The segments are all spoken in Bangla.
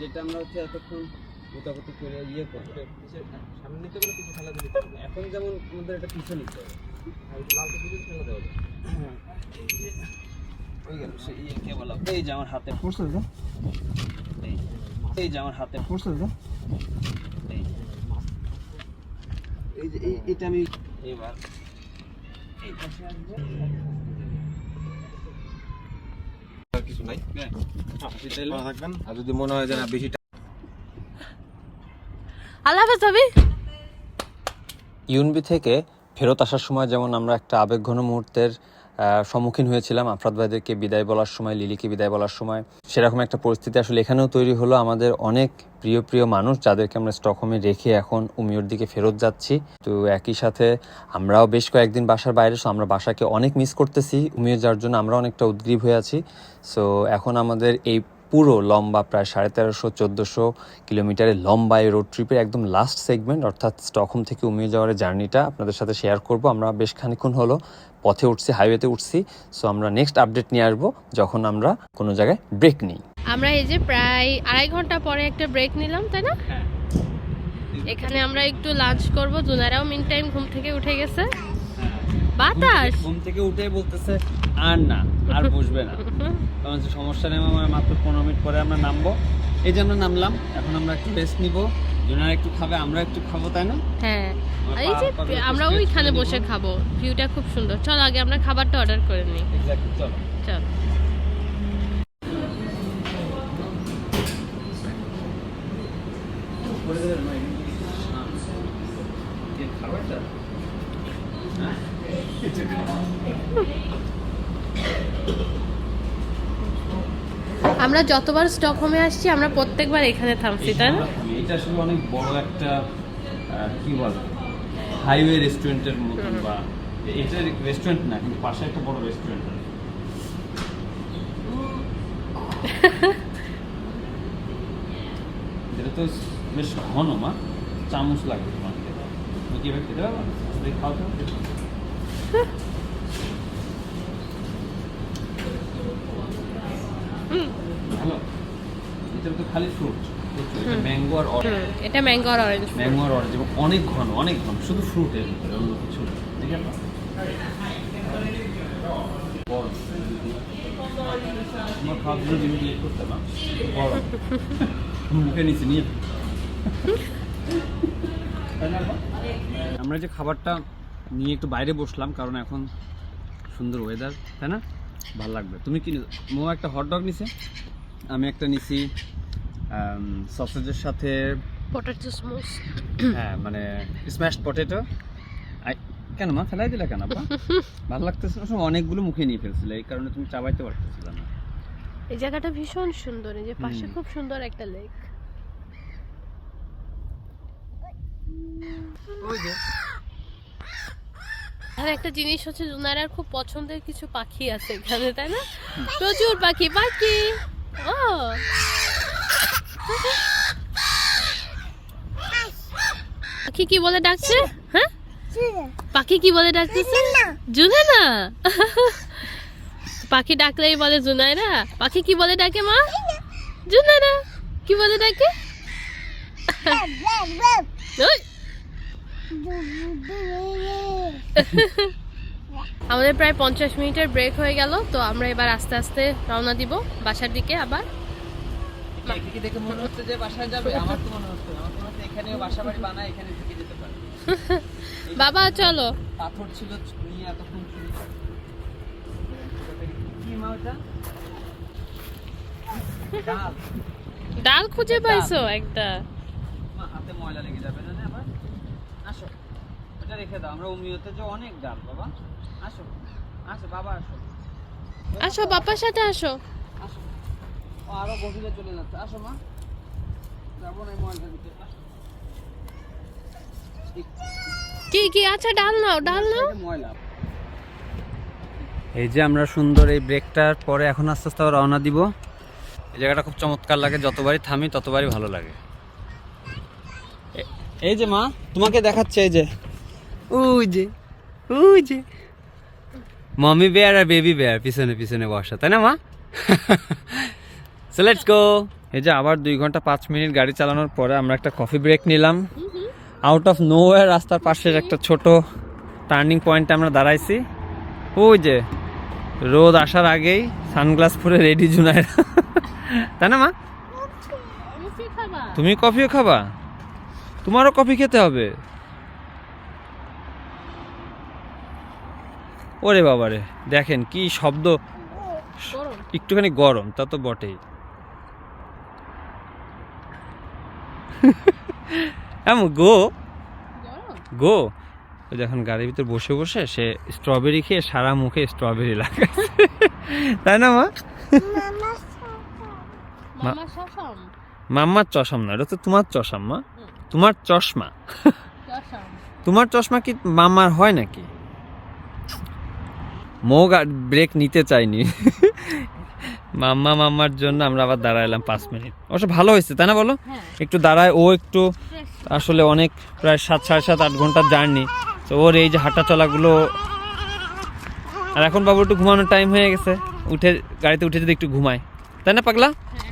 যেটা আমরা হচ্ছে এতক্ষণ গোটাগুটি করে ইয়ে করব সামনে নিতে গেলে কিছু খেলা দিতে হবে এখন যেমন আমাদের একটা পিছু নিতে হবে। আর লালটা দিলে খেলা দেওয়া যাবে। ওই গেল সে ইয়ে কে বলা। এই যে আমার হাতে। পড়ছে দাদা এই- এই যে আমার হাতে। পড়ছে দাদা এই এই যে এই- এটা আমি এবার এই পাশে আসবে। আর কিছু নাই। হ্যাঁ, থাকবেন। আর যদি মনে হয় যে না বেশি আল্লাহ হাফেজ ভাবি। ইউনবি থেকে ফেরত আসার সময় যেমন আমরা একটা আবেগঘন মুহূর্তের সম্মুখীন হয়েছিলাম। আফরাদ ভাইদেরকে বিদায় বলার সময়, লিলিকে বিদায় বলার সময়। সেরকম একটা পরিস্থিতি আসলে এখানেও তৈরি হলো। আমাদের অনেক প্রিয় প্রিয় মানুষ যাদেরকে আমরা স্টকহোমে রেখে এখন উমিয়র দিকে ফেরত যাচ্ছি। তো একই সাথে আমরাও বেশ কয়েকদিন বাসার বাইরে সো আমরা বাসাকে অনেক মিস করতেছি। উমিয়র যাওয়ার জন্য আমরা অনেকটা উদ্গ্রীব হয়ে আছি। সো এখন আমাদের এই পুরো লম্বা প্রায় সাড়ে তেরোশো চোদ্দোশো কিলোমিটারের লম্বা এই রোড ট্রিপের একদম লাস্ট সেগমেন্ট অর্থাৎ স্টকহোম থেকে উমিয়ে যাওয়ার জার্নিটা আপনাদের সাথে শেয়ার করব। আমরা বেশ খানিক্ষণ হলো পথে উঠছি হাইওয়েতে উঠছি। সো আমরা নেক্সট আপডেট নিয়ে আসব যখন আমরা কোনো জায়গায় ব্রেক নিই। আমরা এই যে প্রায় আড়াই ঘণ্টা পরে একটা ব্রেক নিলাম তাই না? এখানে আমরা একটু লাঞ্চ করব। জুনারাও মিন টাইম ঘুম থেকে উঠে গেছে। বাতাস! ঘুম থেকে উঠে বলতেছে আর না আর বসবে না। কারণ সমস্যা নেই আমার মাত্র পনেরো মিনিট পরে আমরা নামবো। এই যে আমরা নামলাম এখন আমরা একটু রেস্ট নিব। জুনার একটু খাবে আমরা একটু খাব তাই না? হ্যাঁ। এই যে আমরা ওইখানে বসে খাব। ভিউটা খুব সুন্দর। চল আগে আমরা খাবারটা অর্ডার করে নিই। চলো। চল। আমরা যতবার স্টকহোমে আসছি আমরা প্রত্যেকবার এখানে থামছি তাই না? এটা আসলে অনেক বড় একটা কি বল হাইওয়ে রেস্টুরেন্টের মতন বা এটা রেস্টুরেন্ট না কিন্তু পাশে একটা বড় রেস্টুরেন্ট এটা তো বেশ ঘন মা। চামচ লাগবে তোমার খেতে তুমি কি এবার খেতে পারবা? দেখি খাও তো ভালো? এটা তো খালি ফ্রুট ম্যাঙ্গো আর অরেঞ্জ এটা ম্যাঙ্গো আর অরেঞ্জ ম্যাঙ্গো আর অরেঞ্জ এবং অনেক ঘন অনেক ঘন শুধু ফ্রুটের ভিতরে অন্য কিছু না। ঠিক আছে? গরম। তোমার জিনিস লেট করতে না মুখে নিচে নিয়ে আমরা যে খাবারটা নিয়ে একটু বাইরে বসলাম কারণ এখন সুন্দর ওয়েদার তাই না? ভালো লাগবে। তুমি কি মো একটা হট ডগ নিছে। আমি একটা নিছি সসেজের সাথে পটেটো স্মুস হ্যাঁ মানে স্ম্যাশড পটেটো কেন মা? ফেলাই দিলে কেন আপা? ভালো লাগতেছে না? অনেকগুলো মুখে নিয়ে ফেলছিলে এই কারণে তুমি চাবাইতে পারতেছিলে না। এই জায়গাটা ভীষণ সুন্দর এই যে পাশে খুব সুন্দর একটা লেক ওই যে আর একটা জিনিস হচ্ছে জুনারার খুব পছন্দের কিছু পাখি আছে এখানে তাই না প্রচুর পাখি পাখি ও পাখি কি বলে ডাকছে হ্যাঁ পাখি কি বলে ডাকতেছে জুনানা পাখি ডাকলেই বলে জুনাইরা পাখি কি বলে ডাকে মা জুনানা কি বলে ডাকে ওই আমাদের প্রায় পঞ্চাশ মিনিটের ব্রেক হয়ে গেল তো আমরা এবার আস্তে আস্তে রওনা দিব বাসার দিকে আবার। দেখে মনে হচ্ছে যে বাসায় যাবে? আমার তো মনে হচ্ছে আমার মনে হচ্ছে এখানে বাসা বাড়ি বানায় এখানে থেকে যেতে পারে। বাবা চলো। পাথর ছিল নিয়ে এতক্ষণ চুরি কি মা ওটা? ডাল। খুঁজে পাইছো একটা? হাতে ময়লা লেগে যাবে না? ওটা রেখে দাও আমরা উমিয়তে যে অনেক ডাল বাবা। আসো আসো বাবা আসো। আসো বাবার সাথে আসো। আসো। আরও গভীরে চলে যাচ্ছে। আসো মা। যাব না এই ময়লা দিতে আসো। কি কি আচ্ছা ডাল নাও ডাল নাও। ময়লা। এই যে আমরা সুন্দর এই ব্রেকটার পরে এখন আস্তে আস্তে আবার রওনা দিব। এই জায়গাটা খুব চমৎকার লাগে যতবারই থামি ততবারই ভালো লাগে। এই যে মা তোমাকে দেখাচ্ছে এই যে। ওই যে ওই যে মমি বেয়ার আর বেবি বেয়ার পিছনে পিছনে বসা তাই না মা? সো লেটস গো এই যে আবার দুই ঘণ্টা পাঁচ মিনিট গাড়ি চালানোর পরে আমরা একটা কফি ব্রেক নিলাম। আউট অফ নো রাস্তার পাশের একটা ছোট টার্নিং পয়েন্টে আমরা দাঁড়াইছি। ওই যে রোদ আসার আগেই সানগ্লাস পরে রেডি জুনায় তাই না মা? তুমি কফিও খাবা? তোমারও কফি খেতে হবে? ওরে বাবারে দেখেন কি শব্দ। একটুখানি গরম তা তো বটেই। গো। গো। যখন গাড়ির ভিতর বসে বসে সে স্ট্রবেরি খেয়ে সারা মুখে স্ট্রবেরি লাগাচ্ছে। তাই না মা? মাম্মার চশম না এটা তো তোমার চশম মা। তোমার চশমা। তোমার চশমা কি মাম্মার হয় নাকি? মো ব্রেক নিতে চাইনি। মাম্মা মাম্মার জন্য আমরা আবার দাঁড়াইলাম পাঁচ মিনিট। অবশ্য ভালো হয়েছে তাই না বলো? হ্যাঁ। একটু দাঁড়ায় ও একটু আসলে অনেক প্রায় সাত সাড়ে সাত আট ঘণ্টার জার্নি। তো ওর এই যে হাঁটা চলাগুলো আর এখন বাবু একটু ঘুমানোর টাইম হয়ে গেছে। উঠে গাড়িতে উঠে যদি একটু ঘুমায়। তাই না পাগলা? হ্যাঁ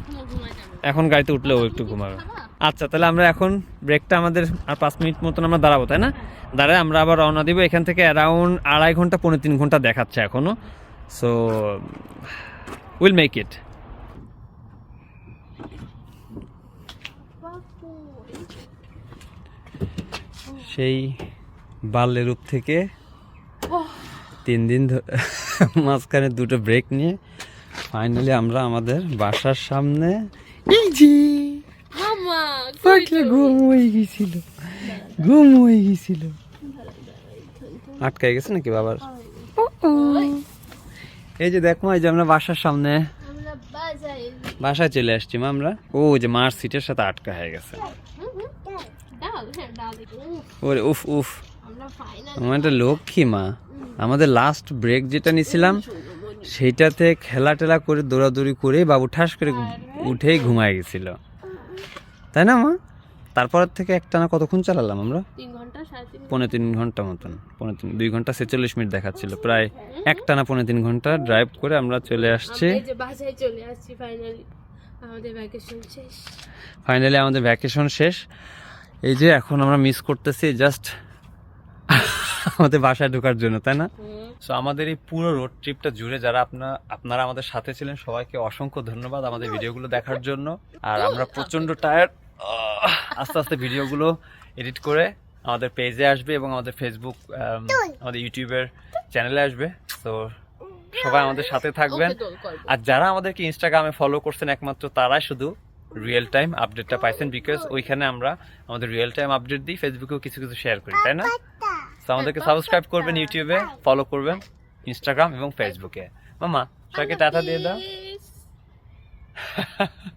এখনও গাড়িতে উঠলে ও একটু ঘুমাবে। আচ্ছা তাহলে আমরা এখন ব্রেকটা আমাদের আর পাঁচ মিনিট মতন আমরা দাঁড়াবো, তাই না? দাঁড়ায় আমরা আবার রওনা দিব, এখান থেকে অ্যারাউন্ড আড়াই ঘণ্টা, পৌনে তিন ঘণ্টা দেখাচ্ছে এখনও সো উইল মেক ইট সেই বাল্যের রূপ থেকে তিন দিন মাঝখানে দুটো ব্রেক নিয়ে ফাইনালি আমরা আমাদের বাসার সামনে এই যে ঘুম হয়ে গেছিল। ঘুম হয়ে গেছিল। আটকাই গেছে নাকি বাবার? এই যে দেখো এই যে আমরা বাসার সামনে। বাসায় চলে আসছি মা আমরা। ও যে মার সিটের সাথে আটকা হয়ে গেছে। হ্যাঁ ওরে উফ উফ। আমার একটা লক্ষ্মী মা। আমাদের লাস্ট ব্রেক যেটা নিছিলাম সেইটাতে খেলা টেলা করে দৌড়াদৌড়ি করে বাবু ঠাস করে উঠেই ঘুমায় গেছিল। তাই না মা? তারপর থেকে একটানা কতক্ষণ চালালাম আমরা? সাড়ে তিন ঘণ্টা। মতন পৌনে তিন দুই ঘণ্টা ছেচল্লিশ মিনিট দেখাচ্ছিল। প্রায় একটানা পৌনে তিন ঘণ্টা ড্রাইভ করে আমরা চলে আসছি। আমরা এই যে বাসায় চলে আসছি ফাইনালি আমাদের ভ্যাকেশন শেষ। ফাইনালি আমাদের ভ্যাকেশন শেষ। এই যে এখন আমরা মিস করতেছি জাস্ট আমাদের বাসায় ঢোকার জন্য তাই না? সো আমাদের এই পুরো রোড ট্রিপটা জুড়ে যারা আপনার আপনারা আমাদের সাথে ছিলেন সবাইকে অসংখ্য ধন্যবাদ আমাদের ভিডিওগুলো দেখার জন্য। আর আমরা প্রচণ্ড টায়ার্ড আস্তে আস্তে ভিডিওগুলো এডিট করে আমাদের পেজে আসবে এবং আমাদের ফেসবুক আমাদের ইউটিউবের চ্যানেলে আসবে। তো সবাই আমাদের সাথে থাকবেন। আর যারা আমাদেরকে ইনস্টাগ্রামে ফলো করছেন একমাত্র তারাই শুধু রিয়েল টাইম আপডেটটা পাইছেন বিকজ ওইখানে আমরা আমাদের রিয়েল টাইম আপডেট দিই ফেসবুকেও কিছু কিছু শেয়ার করি তাই না? তো আমাদেরকে সাবস্ক্রাইব করবেন ইউটিউবে ফলো করবেন ইনস্টাগ্রাম এবং ফেসবুকে মামা সবাইকে টাটা দিয়ে দাও.